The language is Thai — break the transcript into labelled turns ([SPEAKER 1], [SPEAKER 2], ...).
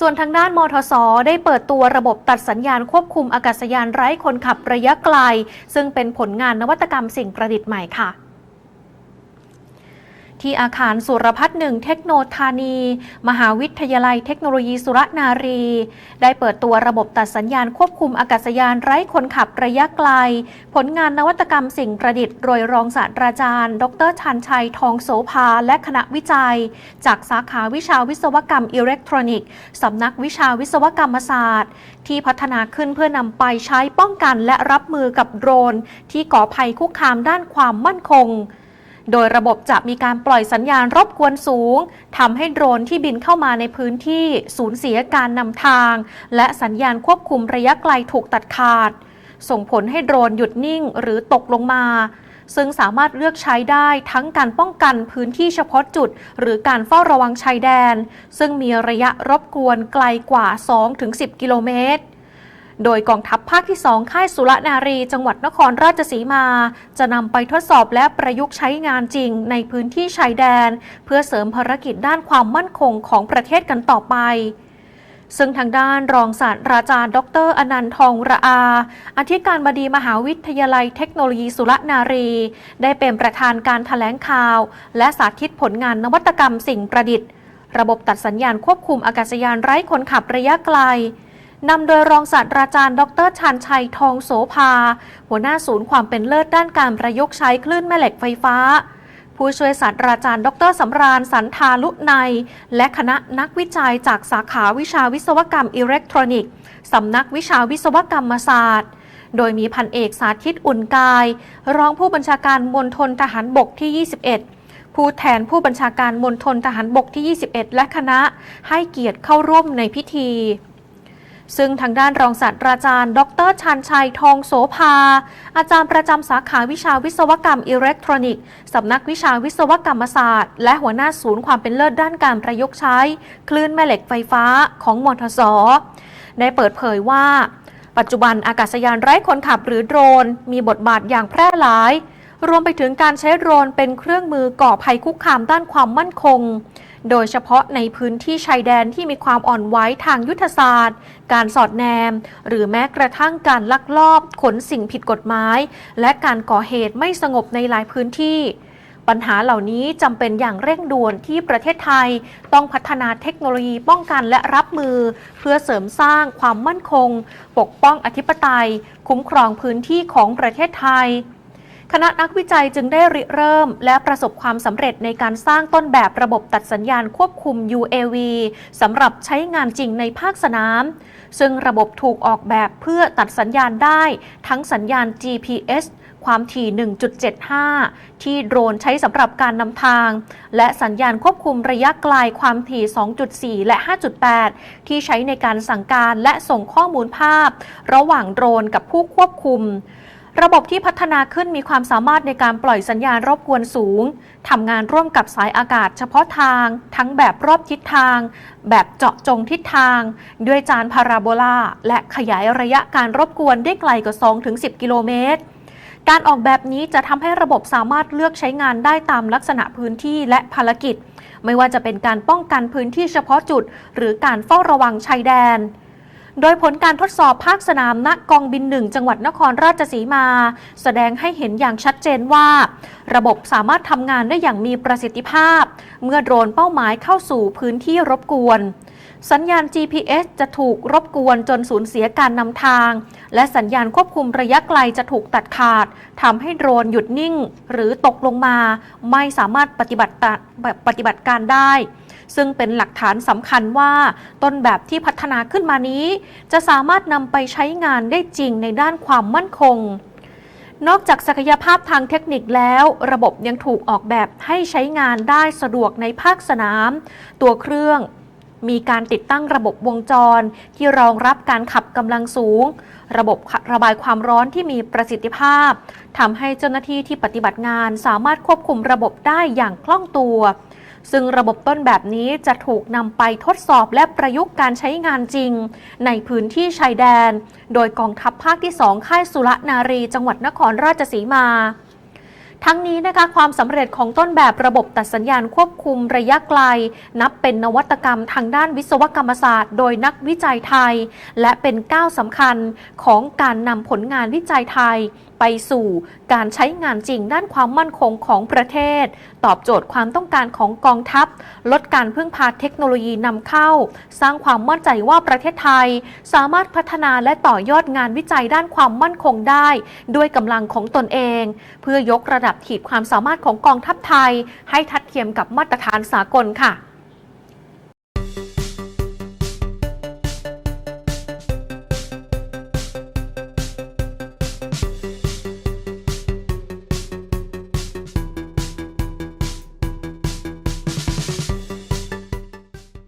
[SPEAKER 1] ส่วนทางด้านมทส ได้เปิดตัวระบบตัดสัญญาณควบคุมอากาศยานไร้คนขับระยะไกล ซึ่งเป็นผลงานนวัตกรรมสิ่งประดิษฐ์ใหม่ค่ะ ที่อาคารสุรพัฒน์หนึ่งเทคโนธานี มหาวิทยาลัยเทคโนโลยีสุรนารี ได้เปิดตัวระบบตัดสัญญาณควบคุมอากาศยานไร้คนขับระยะไกล ผลงานนวัตกรรมสิ่งประดิษฐ์โดยรองศาสตราจารย์ ดรชันชัยทองโสภา และคณะวิจัย จากสาขาวิชาวิศวกรรมอิเล็กทรอนิกส์สำนักวิชาวิศวกรรมศาสตร์ ที่พัฒนาขึ้นเพื่อนำไปใช้ป้องกันและรับมือกับโดรน ที่ก่อภัยคุกคามด้านความมั่นคง โดยระบบจะมีการปล่อยสัญญาณรบกวนสูงทำให้โดรนที่บินเข้ามาในพื้นที่สูญเสียการนำทาง และสัญญาณควบคุมระยะไกลถูกตัดขาด ส่งผลให้โดรนหยุดนิ่งหรือตกลงมา ซึ่งสามารถเลือกใช้ได้ทั้งการป้องกันพื้นที่เฉพาะจุด หรือการเฝ้าระวังชายแดน ซึ่งมีระยะรบกวนไกลกว่า 2-10 กิโลเมตร โดยกองทัพภาคที่ 2 ค่ายสุรนารี จังหวัดนครราชสีมา จะนำไปทดสอบและประยุกต์ใช้งานจริงในพื้นที่ชายแดน เพื่อเสริมภารกิจด้านความมั่นคงของประเทศกันต่อไปซึ่งทางด้านรองศาสตราจารย์ ดร อนันต์ทองระอา อธิการบดีมหาวิทยาลัยเทคโนโลยีสุรนารี ได้เป็นประธานการถแถลงข่าว และสาธิตผลงานนวัตกรรมสิ่งประดิษฐ์ ระบบตัดสัญญาณควบคุมอากาศยานไร้คนขับระยะไกล นำโดยรองศาสตราจารย์ ดรชันชัยทองโสภา หัวหน้าศูนย์ความเป็นเลิศด้านการประยุกต์ใช้คลื่นแม่เหล็กไฟฟ้า ผู้ช่วยศาสตราจารย์ ดรสำราญสันทาลุไนและคณะนักวิจัยจากสาขาวิชาวิศวกรรมอิเล็กทรอนิกส์สำนักวิชาวิศวกรรมศาสตร์โดยมีพันเอกสาธิตอุ่นกาย รองผู้บัญชาการมณฑลทหารบกที่ 21 ผู้แทนผู้บัญชาการมณฑลทหารบกที่ 21 และคณะให้เกียรติเข้าร่วมในพิธี ซึ่งทางด้านรองศาสตราจารย์ ดรชันชัยทองโสภา อาจารย์ประจำสาขาวิชาวิศวกรรมอิเล็กทรอนิกส์สำนักวิชาวิศวกรรมศาสตร์ และหัวหน้าศูนย์ความเป็นเลิศด้านการประยุกต์ใช้ คลื่นแม่เหล็กไฟฟ้าของมทสได้เปิดเผยว่า ปัจจุบันอากาศยานไร้คนขับหรือโดรน มีบทบาทอย่างแพร่หลาย รวมไปถึงการใช้โดรนเป็นเครื่องมือก่อภัยคุกคามด้านความมั่นคง โดยเฉพาะในพื้นที่ชายแดนที่มีความอ่อนไหวทางยุทธศาสตร์ การสอดแนม หรือแม้กระทั่งการลักลอบขนสิ่งผิดกฎหมาย และการก่อเหตุไม่สงบในหลายพื้นที่ ปัญหาเหล่านี้จำเป็นอย่างเร่งด่วนที่ประเทศไทย ต้องพัฒนาเทคโนโลยีป้องกันและรับมือ เพื่อเสริมสร้างความมั่นคง ปกป้องอธิปไตย คุ้มครองพื้นที่ของประเทศไทย คณะนักวิจัยจึงได้ริเริ่ม และประสบความสำเร็จในการสร้างต้นแบบระบบตัดสัญญาณควบคุม UAV สำหรับใช้งานจริงในภาคสนาม ซึ่งระบบถูกออกแบบเพื่อตัดสัญญาณได้ ทั้งสัญญาณ GPS ความถี่ 1.75 ที่โดรนใช้สำหรับการนำทาง และสัญญาณควบคุมระยะไกลความถี่ 2.4 และ 5.8 ที่ใช้ในการสั่งการและส่งข้อมูลภาพ ระหว่างโดรนกับผู้ควบคุม ระบบที่พัฒนาขึ้นมีความสามารถในการปล่อยสัญญาณรบกวนสูง ทำงานร่วมกับสายอากาศเฉพาะทาง ทั้งแบบรอบทิศทาง แบบเจาะจงทิศทาง ด้วยจานพาราโบลา และขยายระยะการรบกวนได้ไกลกว่า 2-10 กิโลเมตร การออกแบบนี้จะทำให้ระบบสามารถเลือกใช้งานได้ตามลักษณะพื้นที่และภารกิจ ไม่ว่าจะเป็นการป้องกันพื้นที่เฉพาะจุด หรือการเฝ้าระวังชายแดน โดยผลการทดสอบภาคสนามณกองบินหนึ่งจังหวัดนครราชสีมา แสดงให้เห็นอย่างชัดเจนว่า ระบบสามารถทำงานได้อย่างมีประสิทธิภาพ เมื่อโดรนเป้าหมายเข้าสู่พื้นที่รบกวน สัญญาณ GPS จะถูกรบกวนจนสูญเสียการนำทาง และสัญญาณควบคุมระยะไกลจะถูกตัดขาดทำให้โดรนหยุดนิ่ง หรือตกลงมา ไม่สามารถปฏิบัติปฏิบัติการได้ ซึ่งเป็นหลักฐานสำคัญว่าต้นแบบที่พัฒนาขึ้นมานี้ จะสามารถนำไปใช้งานได้จริงในด้านความมั่นคง นอกจากศักยภาพทางเทคนิคแล้ว ระบบยังถูกออกแบบให้ใช้งานได้สะดวกในภาคสนาม ตัวเครื่องมีการติดตั้งระบบวงจรที่รองรับการขับกำลังสูง ระบบระบายความร้อนที่มีประสิทธิภาพทำให้เจ้าหน้าที่ที่ปฏิบัติงานสามารถควบคุมระบบได้อย่างคล่องตัว ซึ่งระบบต้นแบบนี้จะถูกนำไปทดสอบและประยุกต์การใช้งานจริง ในพื้นที่ชายแดน โดยกองทัพภาคที่ 2 ค่ายสุรนารี จังหวัดนครราชสีมา ทั้งนี้นะคะความสำเร็จของต้นแบบระบบตัดสัญญาณควบคุมระยะไกล นับเป็นนวัตกรรมทางด้านวิศวกรรมศาสตร์ โดยนักวิจัยไทย และเป็นก้าวสำคัญของการนำผลงานวิจัยไทยไปสู่การใช้งานจริงด้านความมั่นคงของประเทศ ตอบโจทย์ความต้องการของกองทัพ ลดการพึ่งพาเทคโนโลยีนำเข้า สร้างความมั่นใจว่าประเทศไทย สามารถพัฒนาและต่อยอดงานวิจัยด้านความมั่นคงได้ ด้วยกำลังของตนเอง เพื่อยกระดับขีดความสามารถของกองทัพไทย ให้ทัดเทียมกับมาตรฐานสากลค่ะ